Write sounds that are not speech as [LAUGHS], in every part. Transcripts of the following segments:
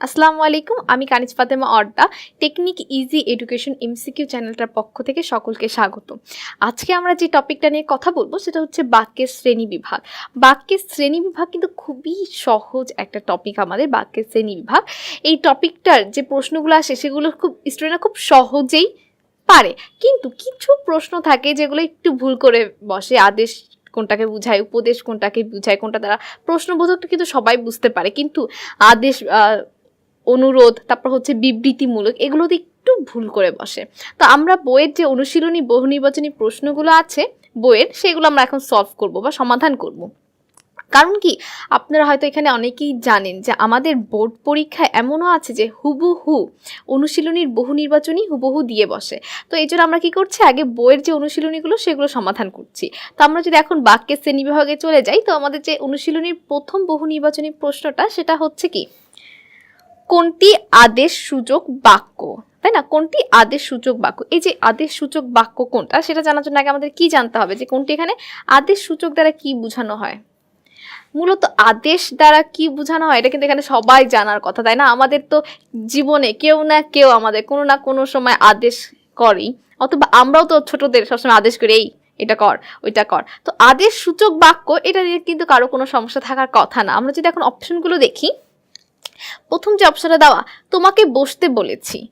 আসসালামু আলাইকুম, আমি কানিজ ফাতেমা অর্ডা টেকনিক ইজি এডুকেশন এমসিকিউ চ্যানেলটার পক্ষ থেকে সকলকে স্বাগত। আজকে আমরা যে টপিকটা নিয়ে কথা বলব সেটা হচ্ছে বাক্যের শ্রেণি বিভাগ। বাক্যের শ্রেণি বিভাগ কিন্তু খুবই সহজ একটা টপিক আমাদের, বাক্যের শ্রেণি বিভাগ। এই টপিকটার যে প্রশ্নগুলো আসে সেগুলো খুব, স্টুডেন্টরা খুব সহজেই পারে। কিন্তু কিছু প্রশ্ন থাকে যেগুলো একটু ভুল করে বসে, আদেশ কোনটাকে বুঝায়, উপদেশ কোনটাকে বুঝায়, কোনটা দ্বারা প্রশ্নবোধকটা কিন্তু সবাই বুঝতে পারে। কিন্তু আদেশ অনুরোধ, তারপর হচ্ছে বিবৃতিমূলক এগুলোতে একটু ভুল করে বসে। তো আমরা বইয়ের যে অনুশীলনী, বহু নির্বাচনী প্রশ্নগুলো আছে বইয়ের, সেগুলো আমরা এখন সলভ করব বা সমাধান করব। কারণ কি, আপনারা হয়তো এখানে অনেকেই জানেন যে আমাদের বোর্ড পরীক্ষায় এমনও আছে যে হুবহু অনুশীলনীর বহু নির্বাচনী হুবহু দিয়ে বসে। তো এই জন্য আমরা কি করছি, আগে বইয়ের যে অনুশীলনীগুলো, সেগুলো সমাধান করছি। তো আমরা যদি এখন বাক্যের শ্রেণি বিভাগে চলে যাই, তো আমাদের যে অনুশীলনীর প্রথম বহু নির্বাচনী প্রশ্নটা, সেটা হচ্ছে কি? কোনটি আদেশ সূচক বাক্য? তাই না? কোনটি আদেশ সূচক বাক্য? এই যে আদেশ সূচক বাক্য কোনটা, সেটা জানার জন্য আগে আমাদের কি জানতে হবে যে কোনটি এখানে আদেশ সূচক দ্বারা কি বোঝানো হয়? মূলত আদেশ দ্বারা কি বোঝানো হয়, এটা কিন্তু এখানে সবাই জানার কথা, তাই না? আমাদের তো জীবনে কেউ না কেউ আমাদের কোনো না কোনো সময় আদেশ করেই, অথবা আমরাও তো ছোটদের সবসময় আদেশ করি, এই, এটা কর, ওইটা কর। তো আদেশ সূচক বাক্য, এটা নিয়ে কিন্তু কারও কোনো সমস্যা থাকার কথা না। আমরা যদি এখন অপশনগুলো দেখি প্রথম যে অপশনটা দেওয়া, তোমাকে বসতে বলেছি।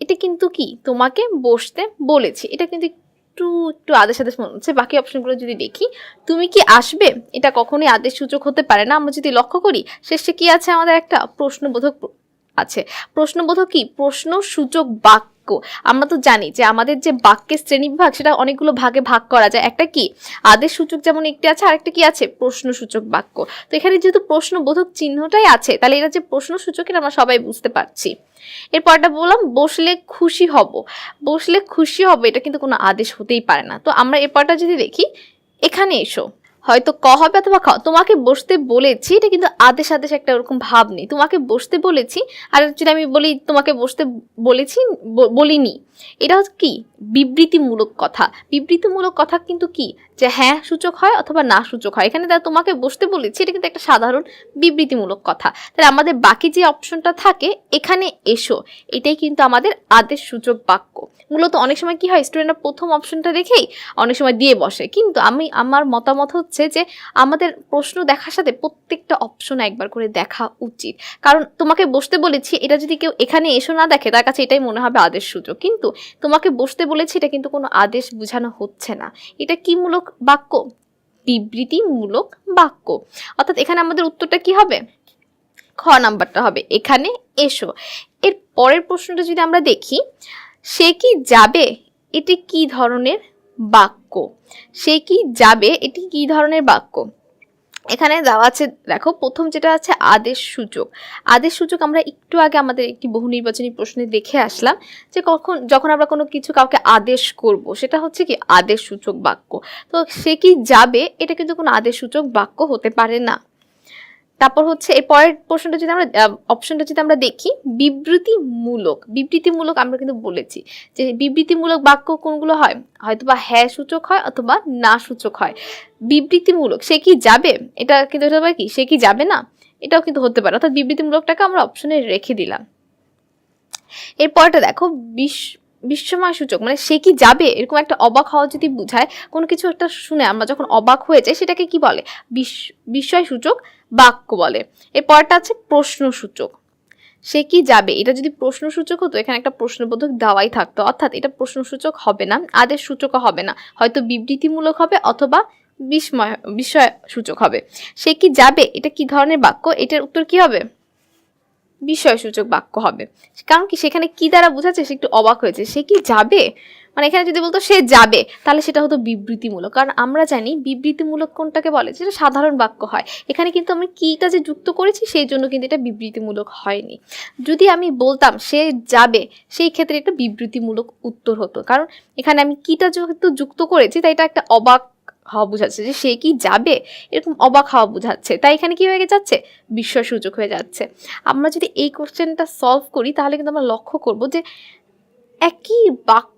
এটা কিন্তু কি? তোমাকে বসতে বলেছি। এটা কিন্তু একটু একটু আদেশ আদেশ মনে হচ্ছে। বাকি অপশনগুলো যদি দেখি, তুমি কি আসবে? এটা কখনোই আদেশ সূচক হতে পারে না। আমরা যদি লক্ষ্য করি, শেষে কি আছে আমাদের একটা প্রশ্নবোধক প্র- আছে। প্রশ্নবোধক কি? প্রশ্ন, সূচক, বাক্য। আমরা তো জানি যে আমাদের যে বাক্যের শ্রেণীবিভাগ, সেটা অনেকগুলো ভাগে ভাগ করা যায়। একটা কি? আদেশ, সূচক যেমন একটি আছে, আরেকটা কি আছে? প্রশ্ন, সূচক, বাক্য। তো এখানে যেহেতু প্রশ্নবোধক চিহ্নটাই আছে, তাহলে এটা যে প্রশ্ন সূচক এটা আমরা সবাই বুঝতে পারছি। এরপরটা বললাম, বসলে খুশি হব। বসলে খুশি হবে, এটা কিন্তু কোনো আদেশ হতেই পারে না। তো আমরা এরপরটা যদি দেখি, এখানে এসো। হয়তো ক হবে অথবা খ। তোমাকে বসতে বলেছি, এটা কিন্তু আদেশ আদেশ একটা ওরকম ভাব নেই। তোমাকে বসতে বলেছি, আর যদি আমি বলি তোমাকে বসতে বলেছি বলিনি, এটা হচ্ছে কি? বিবৃতিমূলক কথা। বিবৃতিমূলক কথা কিন্তু কি? যে হ্যাঁ সূচক হয় অথবা না সূচক হয়। এখানে তারা তোমাকে বসতে বলেছি, এটা কিন্তু একটা সাধারণ বিবৃতিমূলক কথা। তাহলে আমাদের বাকি যে অপশনটা থাকে, এখানে এসো। এটাই কিন্তু আমাদের আদেশ সূচক বাক্য। মূলত অনেক সময় কি হয় স্টুডেন্টরা প্রথম অপশনটা দেখেই অনেক সময় দিয়ে বসে। কিন্তু আমি, আমার মতামত হচ্ছে যে আমাদের প্রশ্ন দেখার সাথে প্রত্যেকটা অপশন একবার করে দেখা উচিত। কারণ তোমাকে বসতে বলেছি, এটা যদি কেউ এখানে এসো না দেখে, তার কাছে এটাই মনে হবে আদেশ সূচক কিন্তু তোমাকে বসতে বলেছি, এটা কিন্তু কোনো আদেশ বোঝানো হচ্ছে না। এটা কি মূলক বাক্য? বিবৃতিমূলক বাক্য। অর্থাৎ এখানে আমাদের উত্তরটা কি হবে? খ নাম্বারটা হবে, এখানে এসো। এর পরের প্রশ্নটা যদি আমরা দেখি, সে কি যাবে? এটি কি ধরনের বাক্য? সে কি যাবে? এটি কি ধরনের বাক্য? এখানে দেওয়া আছে, দেখো, প্রথম যেটা আছে, আদেশ সূচক। আদেশ সূচক আমরা একটু আগে আমাদের একটি বহু নির্বাচনী প্রশ্নে দেখে আসলাম যে কখন, যখন আমরা কোনো কিছু কাউকে আদেশ করব, সেটা হচ্ছে কি আদেশ সূচক বাক্য। তো সে কি যাবে? এটা কিন্তু কোনো আদেশ সূচক বাক্য হতে পারে না। তারপর হচ্ছে এর পরের প্রশ্নটা যদি আমরা অপশনটা যদি আমরা দেখি, বিবৃতিমূলক বিবৃতিমূলক আমরা কিন্তু বলেছি যে বিবৃতিমূলক বাক্য কোনগুলো হয়? হয়তো বা হ্যাঁ সূচক হয় অথবা না সূচক হয়। বিবৃতিমূলক, সে কি যাবে? এটা কিন্তু হতে পারে কি? সে কি যাবে না? এটাও কিন্তু হতে পারে। অর্থাৎ বিবৃতিমূলকটাকে আমরা অপশনে রেখে দিলাম। এরপরটা দেখো, বিশ, বিশ্বময় সূচক মানে সে কি যাবে? এরকম একটা অবাক হওয়া যদি বোঝায়, কোনো কিছু একটা শুনে আমরা যখন অবাক হয়ে যাই, সেটাকে কি বলে? বিস- বিস্ময় সূচক। বাক্য বলে। এরপরটা আছে প্রশ্নসূচক। সে কি যাবে? এটা যদি প্রশ্নসূচক হতো, এখানে একটা প্রশ্নবোধক দেওয়াই থাকতো। অর্থাৎ এটা প্রশ্নসূচক হবে না, আদেশ সূচকও হবে না। হয়তো বিবৃতিমূলক হবে অথবা বিস্ময় বিস্ময় সূচক হবে। সে কি যাবে? এটা কি ধরনের বাক্য? এটার উত্তর কি হবে? বিষয়সূচক বাক্য হবে। কারণ কি সেখানে কি দ্বারা বোঝাচ্ছে সে একটু অবাক হয়েছে। সে কি যাবে? মানে এখানে যদি বলতো সে যাবে, তাহলে সেটা হতো বিবৃতিমূলক। কারণ আমরা জানি বিবৃতিমূলক কোনটাকে বলে যেটা সাধারণ বাক্য হয়। এখানে কিন্তু আমি কিটা যে যুক্ত করেছি, সেই জন্য কিন্তু এটা বিবৃতিমূলক হয়নি। যদি আমি বলতাম সে যাবে, সেই ক্ষেত্রে একটা বিবৃতিমূলক উত্তর হতো। কারণ এখানে আমি কিটা যেহেতু যুক্ত করেছি, তাই এটা একটা অবাক হওয়া বোঝাচ্ছে যে সে কি যাবে? এরকম অবাক হওয়া বোঝাচ্ছে। তাই এখানে কি হয়ে যাচ্ছে? বিস্ময় সূচক হয়ে যাচ্ছে। আমরা যদি এই কোশ্চেনটা সলভ করি, তাহলে কিন্তু আমরা লক্ষ্য করব যে একই বাক্য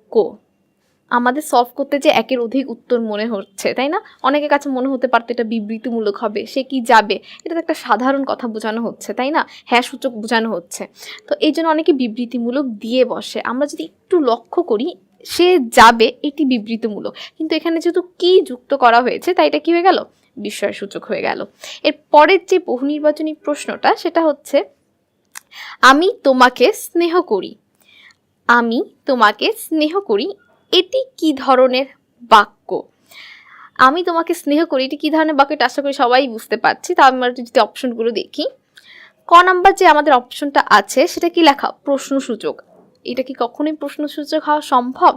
আমাদের সলভ করতে যে একের অধিক উত্তর মনে হচ্ছে, তাই না? অনেকের কাছে মনে হতে পারতো এটা বিবৃতিমূলক হবে, সে কি যাবে? এটা তো একটা সাধারণ কথা বোঝানো হচ্ছে, তাই না? হ্যাঁ সূচক বোঝানো হচ্ছে। তো এই জন্য অনেকে বিবৃতিমূলক দিয়ে বসে। আমরা যদি একটু লক্ষ্য করি, সে যাবে এটি বিবৃতিমূলক। কিন্তু এখানে যেহেতু কি যুক্ত করা হয়েছে, তাই এটা কী হয়ে গেল? বিস্ময় সূচক হয়ে গেল। এর পরের যে বহু নির্বাচনী প্রশ্নটা, সেটা হচ্ছে, আমি তোমাকে স্নেহ করি। আমি তোমাকে স্নেহ করি। এটি কি ধরনের বাক্য? আমি তোমাকে স্নেহ করি, এটি কি ধরনের বাক্য? এটা আশা করি সবাই বুঝতে পারছি। তা আমরা যদি অপশনগুলো দেখি। ক নাম্বার যে আমাদের অপশনটা আছে, সেটা কি লেখা? প্রশ্নসূচক। এটা কি কখনোই প্রশ্নসূচক হওয়া সম্ভব?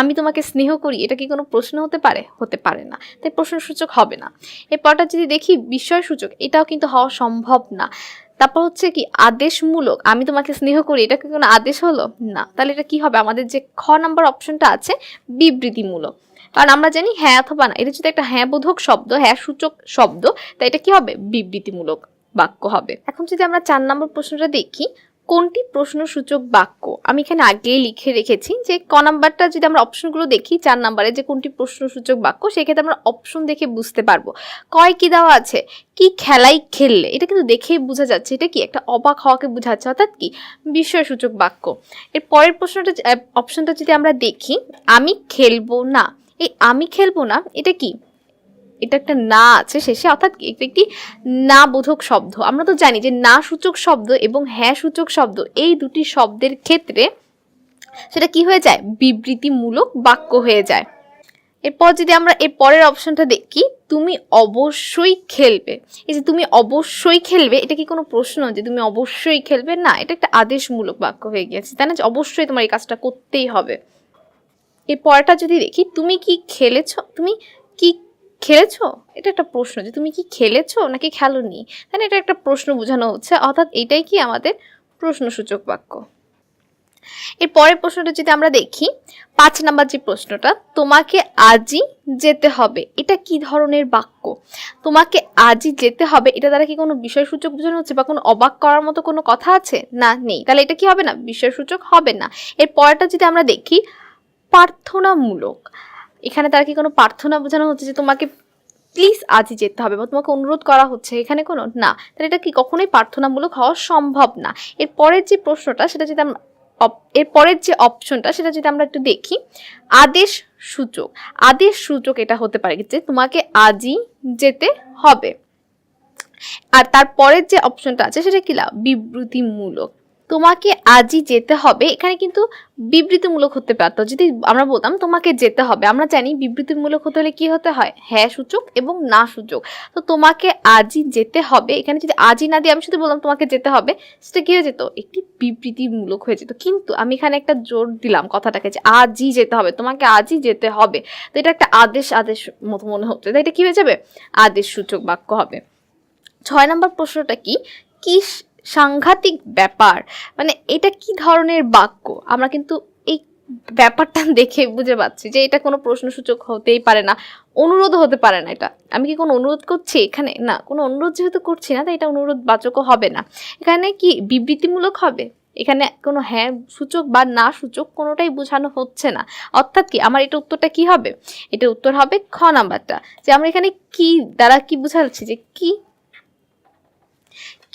আমি তোমাকে স্নেহ করি, এটা কি কোনো প্রশ্ন হতে পারে? হতে পারে না। তাই প্রশ্নসূচক হবে না। এরপরটা যদি দেখি বিস্ময়সূচক এটাও কিন্তু হওয়া সম্ভব না। তারপর হচ্ছে কি, আদেশমূলক, আমি তোমাকে স্নেহ করি, এটা কি কোনো আদেশ হলো? না। তাহলে এটা কি হবে? আমাদের যে খ নাম্বার অপশনটা আছে, বিবৃতিমূলক। কারণ আমরা জানি হ্যাঁ অথবা না, এটা যদি একটা হ্যাঁ বোধক শব্দ হ্যাঁ সূচক শব্দ, তাই এটা কি হবে? বিবৃতিমূলক বাক্য হবে। এখন যদি আমরা চার নম্বর প্রশ্নটা দেখি কোনটি প্রশ্নসূচক বাক্য? আমি এখানে আগেই লিখে রেখেছি যে ক নাম্বারটা যদি আমরা অপশনগুলো দেখি, চার নাম্বারে যে কোনটি প্রশ্নসূচক বাক্য, সেক্ষেত্রে আমরা অপশন দেখে বুঝতে পারব। কয় কি দেওয়া আছে? কি খেলাই খেললে? এটা কিন্তু দেখেই বোঝা যাচ্ছে। এটা কি একটা অবাক হওয়াকে বোঝাচ্ছে? অর্থাৎ কি? বিস্ময়সূচক বাক্য। এর পরের প্রশ্নটা অপশনটা যদি আমরা দেখি, আমি খেলব না। এই আমি খেলব না, এটা কি? এটা একটা না আছে শেষে, অর্থাৎ একটি না বোধক শব্দ। আমরা তো জানি যে না সূচক শব্দ এবং হ্যাঁ সূচক শব্দ, এই দুটি শব্দের ক্ষেত্রে সেটা কি হয়ে যায়? বিবৃতিমূলক বাক্য হয়ে যায়। এরপর যদি আমরা এর পরের অপশনটা দেখি, তুমি অবশ্যই খেলবে। এই যে তুমি অবশ্যই খেলবে, এটা কি কোনো প্রশ্ন যে তুমি অবশ্যই খেলবে? না, এটা একটা আদেশমূলক বাক্য হয়ে গিয়েছে। তাই না? যে অবশ্যই তোমার এই কাজটা করতেই হবে। এর পরটা যদি দেখি, তুমি কি খেলেছ? তুমি কি খেলেছো? এটা একটা প্রশ্ন যে তুমি কি খেলেছো নাকি খেলোনি? তাহলে এটা একটা প্রশ্ন বোঝানো হচ্ছে, অর্থাৎ এটাই কি আমাদের প্রশ্নসূচক বাক্য। এর পরের প্রশ্নটা যদি আমরা দেখি, পাঁচ নাম্বার যে প্রশ্নটা, তোমাকে আজই যেতে হবে, এটা কি ধরনের বাক্য? তোমাকে আজই যেতে হবে, এটা দ্বারা কি কোনো বিষয়সূচক বোঝানো হচ্ছে বা কোনো অবাক করার মতো কোনো কথা আছে? না, নেই। তাহলে এটা কি হবে না? বিষয়সূচক হবে না। এর পরেরটা যদি আমরা দেখি, প্রার্থনামূলক এখানে তার কি কোনো প্রার্থনা বোঝানো হচ্ছে যে তোমাকে প্লিজ আজই যেতে হবে বা তোমাকে অনুরোধ করা হচ্ছে? এখানে কোনো? না। তাহলে এটা কি কখনোই প্রার্থনামূলক হওয়া সম্ভব না। এর পরের যে প্রশ্নটা, সেটা যদি আমরা এর পরের যে অপশনটা সেটা যদি আমরা একটু দেখি। আদেশ সূচক। আদেশ সূচক এটা হতে পারে যে তোমাকে আজই যেতে হবে। আর তারপরের যে অপশনটা আছে, সেটা কি লা বিবৃতিমূলক। তোমাকে আজই যেতে হবে। এখানে কিন্তু বিবৃতিমূলক হতে পারতো। যদি আমরা বলতাম তোমাকে যেতে হবে, আমরা জানি বিবৃতিমূলক হতে হলে কি হতে হয়? হ্যাঁ সূচক এবং না সূচক। তো তোমাকে আজই যেতে হবে। এখানে যদি আজই না দিয়ে আমি শুধু বললাম তোমাকে যেতে হবে, সেটা কি হয়ে যেত? একটি বিবৃতিমূলক হয়ে যেত। কিন্তু আমি এখানে একটা জোর দিলাম কথাটাকে যে আজই যেতে হবে, তোমাকে আজই যেতে হবে। তো এটা একটা আদেশ আদেশ মতো মনে হচ্ছে। তাই এটা কি হয়ে যাবে? আদেশ সূচক বাক্য হবে। ছয় নম্বর প্রশ্নটা কি? কি সাংঘাতিক ব্যাপার। মানে এটা কি ধরনের বাক্য? আমরা কিন্তু এই ব্যাপারটা [LAUGHS] দেখে বুঝে পাচ্ছি যে এটা কোনো প্রশ্নসূচক হতেই পারে না, অনুরোধ হতে পারে না এটা। আমি কি কোনো অনুরোধ করছি এখানে? না, কোনো অনুরোধ যেহেতু করছি না, তাই এটা অনুরোধ বাচকও হবে না। এখানে কি বিবৃতিমূলক হবে? এখানে কোনো হ্যাঁ সূচক বা না সূচক কোনোটাই বোঝানো হচ্ছে না। অর্থাৎ কি, আমার এটা উত্তরটা কি হবে? এটা উত্তর হবে খ নাম্বারটা। যে আমরা এখানে কি দ্বারা কি বোঝাচ্ছি? যে কি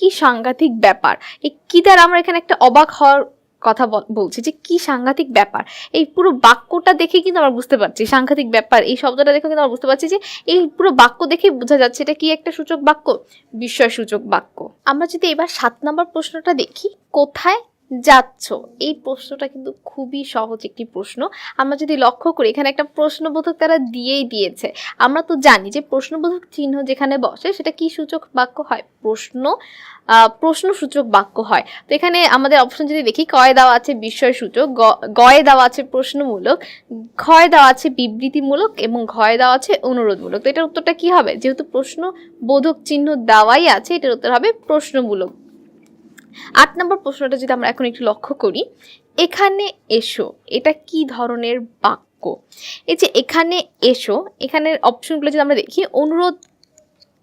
কি সাংঘাতিক ব্যাপার? এই কি দ্বারা আমরা এখানে একটা অবাক হওয়ার কথা বলছি যে কি সাংঘাতিক ব্যাপার? এই পুরো বাক্যটা দেখে কিন্তু আমরা বুঝতে পারছি, সাংঘাতিক ব্যাপার। এই শব্দটা দেখে কিন্তু আমরা বুঝতে পারছি যে এই পুরো বাক্য দেখে বোঝা যাচ্ছে এটা কি একটা সূচক বাক্য? বিস্ময় সূচক বাক্য। আমরা যদি এবার সাত নম্বর প্রশ্নটা দেখি, কোথায় যাচ্ছ? এই প্রশ্নটা কিন্তু খুবই সহজ একটি প্রশ্ন। আমরা যদি লক্ষ্য করি এখানে একটা প্রশ্নবোধক তারা দিয়েই দিয়েছে। আমরা তো জানি যে প্রশ্নবোধক চিহ্ন যেখানে বসে সেটা কি সূচক বাক্য হয়? প্রশ্ন আহ, প্রশ্নসূচক বাক্য হয়। তো এখানে আমাদের অপশন যদি দেখি কয় দেওয়া আছে বিস্ময় সূচক গয়ে দেওয়া আছে প্রশ্নমূলক ক্ষয় দেওয়া আছে বিবৃতিমূলক এবং ঘয়ে দেওয়া আছে অনুরোধমূলক। তো এটার উত্তরটা কি হবে? যেহেতু প্রশ্ন বোধক চিহ্ন দেওয়াই আছে এটার উত্তর হবে প্রশ্নমূলক। আট নম্বর প্রশ্নটা যদি আমরা এখন একটু লক্ষ্য করি, এখানে এসো, এটা কি ধরনের বাক্য? এই যে এখানে এসো, এখানের অপশনগুলো যদি আমরা দেখি, অনুরোধ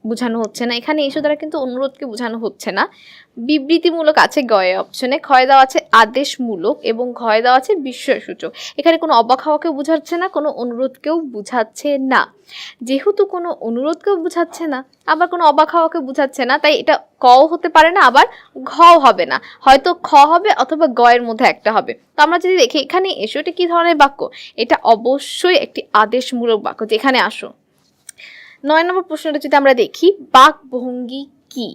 বোঝানো হচ্ছে না। এখানে এসো দ্বারা কিন্তু অনুরোধকে বোঝানো হচ্ছে না। বিবৃতিমূলক আছে গয়ে অপশনে ক্ষয় দেওয়া আছে আদেশমূলক এবং ক্ষয় দেওয়া আছে বিস্ময়সূচক। এখানে কোনো অবাক হওয়াকেও বোঝাচ্ছে না, কোনো অনুরোধকেও বোঝাচ্ছে না। যেহেতু কোনো অনুরোধকেও বোঝাচ্ছে না, আবার কোনো অবাক হওয়াকে বোঝাচ্ছে না, তাই এটা কও হতে পারে না, আবার ঘও হবে না। হয়তো খ হবে অথবা গয়ের মধ্যে একটা হবে। তো আমরা যদি দেখি, এখানে এসো এটা কি ধরনের বাক্য? এটা অবশ্যই একটি আদেশমূলক বাক্য। যেখানে আসো। নয় নম্বর প্রশ্নটা যদি আমরা দেখি বাক ভঙ্গি কি?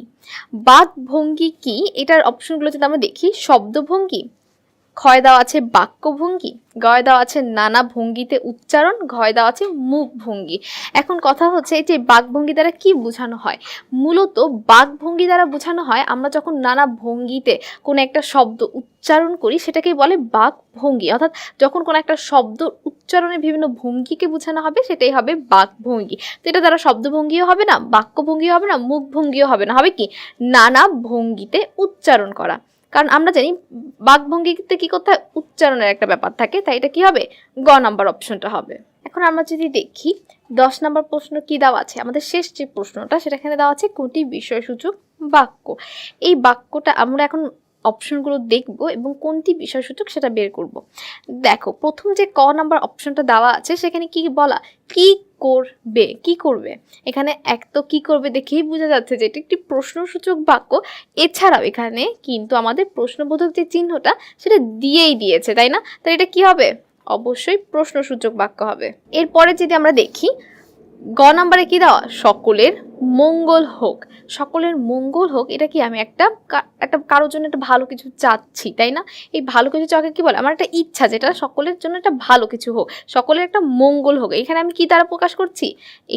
বাক ভঙ্গি কি? এটার অপশনগুলো যদি আমরা দেখি, শব্দভঙ্গি। ক্ষয় দেওয়া আছে বাক্যভঙ্গি, গয় দেওয়া আছে নানা ভঙ্গিতে উচ্চারণ, ঘয় দেওয়া আছে মুখ ভঙ্গি এখন কথা হচ্ছে এই যে বাকভঙ্গি দ্বারা কি বোঝানো হয়? মূলত বাকভঙ্গি দ্বারা বোঝানো হয় আমরা যখন নানা ভঙ্গিতে কোনো একটা শব্দ উচ্চারণ করি, সেটাকেই বলে বাকভঙ্গি অর্থাৎ যখন কোনো একটা শব্দ উচ্চারণের বিভিন্ন ভঙ্গিকে বোঝানো হবে, সেটাই হবে বাকভঙ্গি তো এটা দ্বারা শব্দভঙ্গিও হবে না, বাক্যভঙ্গিও হবে না, মুখভঙ্গিও হবে না। হবে কি? নানা ভঙ্গিতে উচ্চারণ করা। কারণ আমরা জানি বাকভঙ্গিতে কি করতে হয়? উচ্চারণের একটা ব্যাপার থাকে, তাই এটা কি হবে? গ নাম্বার অপশনটা হবে। এখন আমরা যদি দেখি, দশ নাম্বার প্রশ্ন কি দেওয়া আছে? আমাদের শেষ যে প্রশ্নটা, সেটা এখানে দেওয়া আছে, কোনটি বিষয়সূচক বাক্য? এই বাক্যটা আমরা এখন অপশনগুলো দেখব এবং কোনটি বিষয়সূচক সেটা বের করব। দেখো, প্রথম যে ক নাম্বার অপশনটা দেওয়া আছে, সেখানে কি বলা, কি করবে কি করবে? এখানে এক তো কি করবে দেখেই বোঝা যাচ্ছে যে এটি একটি প্রশ্নসূচক বাক্য। এছাড়াও এখানে কিন্তু আমাদের প্রশ্নবোধক যে চিহ্নটা, সেটা দিয়েই দিয়েছে, তাই না? তো এটা কি হবে? অবশ্যই প্রশ্নসূচক বাক্য হবে। এরপরে যদি আমরা দেখি গ নাম্বারে কি দেওয়া? সকলের মঙ্গল হোক। সকলের মঙ্গল হোক, এটা কি আমি একটা একটা কারোর জন্য একটা ভালো কিছু চাচ্ছি, তাই না? এই ভালো কিছু চাকে কি বলে? আমার একটা ইচ্ছা যেটা সকলের জন্য একটা ভালো কিছু হোক, সকলের একটা মঙ্গল হোক। এখানে আমি কি দ্বারা প্রকাশ করছি?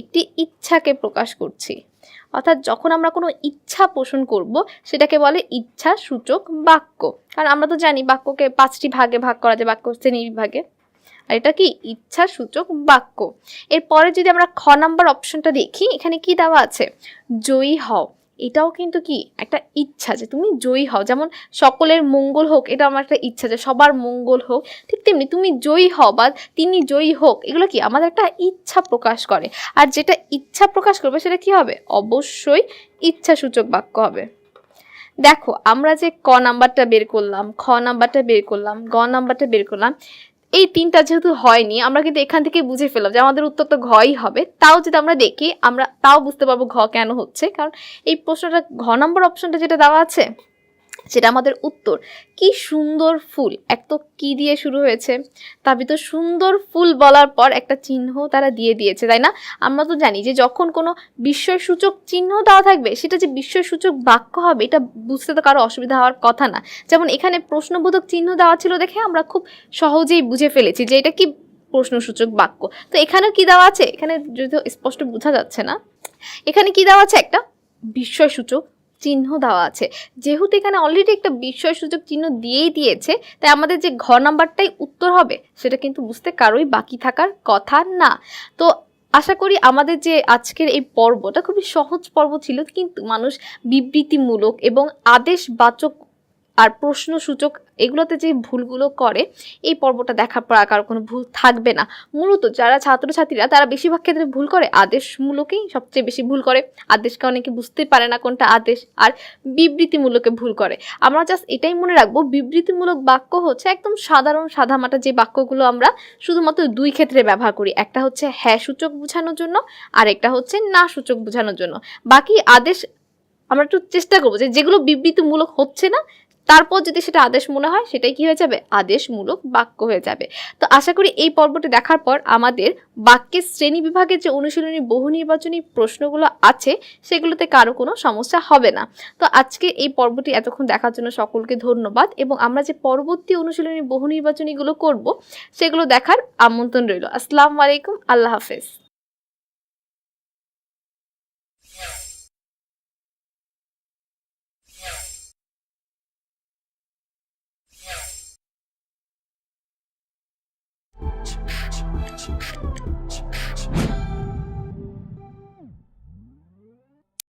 একটি ইচ্ছাকে প্রকাশ করছি। অর্থাৎ যখন আমরা কোনো ইচ্ছা পোষণ করব, সেটাকে বলে ইচ্ছা সূচক বাক্য। কারণ আমরা তো জানি বাক্যকে পাঁচটি ভাগে ভাগ করা যায়, বাক্য শ্রেণি বিভাগে আর এটা কি ইচ্ছা সূচক বাক্য? এরপরে যদি আমরা খ নাম্বার অপশনটা দেখি, এখানে কি দেওয়া আছে? জয়ী হও। এটাও কিন্তু কি? একটা ইচ্ছা যে তুমি জয়ী হও। যেমন সকলের মঙ্গল হোক, এটা আমার একটা ইচ্ছা যে সবার মঙ্গল হোক। ঠিক তেমনি তুমি জয়ী হও বা তিনি জয়ী হোক, এগুলো কি? আমাদের একটা ইচ্ছা প্রকাশ করে। আর যেটা ইচ্ছা প্রকাশ করবে, সেটা কি হবে? অবশ্যই ইচ্ছা সূচক বাক্য হবে। দেখো, আমরা যে ক নাম্বারটা বের করলাম, খ নাম্বারটা বের করলাম, গ নাম্বারটা বের করলাম এই তিনটা যেহেতু হয়নি, আমরা কিন্তু এখান থেকে বুঝে ফেলাম যে আমাদের উত্তর তো ঘই হবে। তাও যদি আমরা দেখি, আমরা তাও বুঝতে পারব ঘ কেন হচ্ছে। কারণ এই প্রশ্নটা ঘ নম্বর অপশনটা যেটা দেওয়া আছে সেটা আমাদের উত্তর। কি সুন্দর ফুল। এক তো কি দিয়ে শুরু হয়েছে? তার ভিতর সুন্দর ফুল বলার পর একটা চিহ্ন তারা দিয়ে দিয়েছে, তাই না? আমরা তো জানি যে যখন কোনো বিস্ময়সূচক চিহ্ন দেওয়া থাকবে, সেটা যে বিস্ময়সূচক বাক্য হবে, এটা বুঝতে তো কারও অসুবিধা হওয়ার কথা না। যেমন এখানে প্রশ্নবোধক চিহ্ন দেওয়া ছিল দেখে আমরা খুব সহজেই বুঝে ফেলেছি যে এটা কি প্রশ্নসূচক বাক্য। তো এখানেও কি দেওয়া আছে? এখানে যদিও স্পষ্ট বোঝা যাচ্ছে না। এখানে কি দেওয়া আছে? একটা বিস্ময়সূচক চিহ্ন দেওয়া আছে। যেহেতু এখানে অলরেডি একটা বিস্ময়সূচক চিহ্ন দিয়েই দিয়েছে, তাই আমাদের যে ঘ নাম্বারটাই উত্তর হবে, সেটা কিন্তু বুঝতে কারোই বাকি থাকার কথা না। তো আশা করি আমাদের যে আজকের এই পর্বটা খুবই সহজ পর্ব ছিল, কিন্তু মানুষ বিবৃতিমূলক এবং আদেশবাচক আর প্রশ্নসূচক এগুলোতে যে ভুলগুলো করে, এই পর্বটা পর আর কারও কোনো ভুল থাকবে না। মূলত যারা ছাত্রছাত্রীরা, তারা বেশিরভাগ ক্ষেত্রে ভুল করে। আদেশমূলকেই সবচেয়ে বেশি ভুল করে। আদেশকে অনেকে বুঝতে পারে না কোনটা আদেশ, আর বিবৃতিমূলকে ভুল করে। আমরা জাস্ট এটাই মনে রাখব, বিবৃতিমূলক বাক্য হচ্ছে একদম সাধারণ সাদামাটা যে বাক্যগুলো আমরা শুধুমাত্র দুই ক্ষেত্রে ব্যবহার করি। একটা হচ্ছে হ্যাঁ সূচক বোঝানোর জন্য, আর একটা হচ্ছে না সূচক বোঝানোর জন্য। বাকি আদেশ আমরা একটু চেষ্টা করব যে যেগুলো বিবৃতিমূলক হচ্ছে না তারপর যদি সেটা আদেশ মনে হয়, সেটাই কি হয়ে যাবে? আদেশমূলক বাক্য হয়ে যাবে। তো আশা করি এই পর্বটি দেখার পর আমাদের বাক্যের শ্রেণি বিভাগের যে অনুশীলনী, বহু নির্বাচনী প্রশ্নগুলো আছে, সেগুলোতে কারও কোনো সমস্যা হবে না। তো আজকে এই পর্বটি এতক্ষণ দেখার জন্য সকলকে ধন্যবাদ এবং আমরা যে পরবর্তী অনুশীলনী, বহু নির্বাচনীগুলো করব, সেগুলো দেখার আমন্ত্রণ রইল। আসসালামু আলাইকুম, আল্লাহ হাফেজ। much.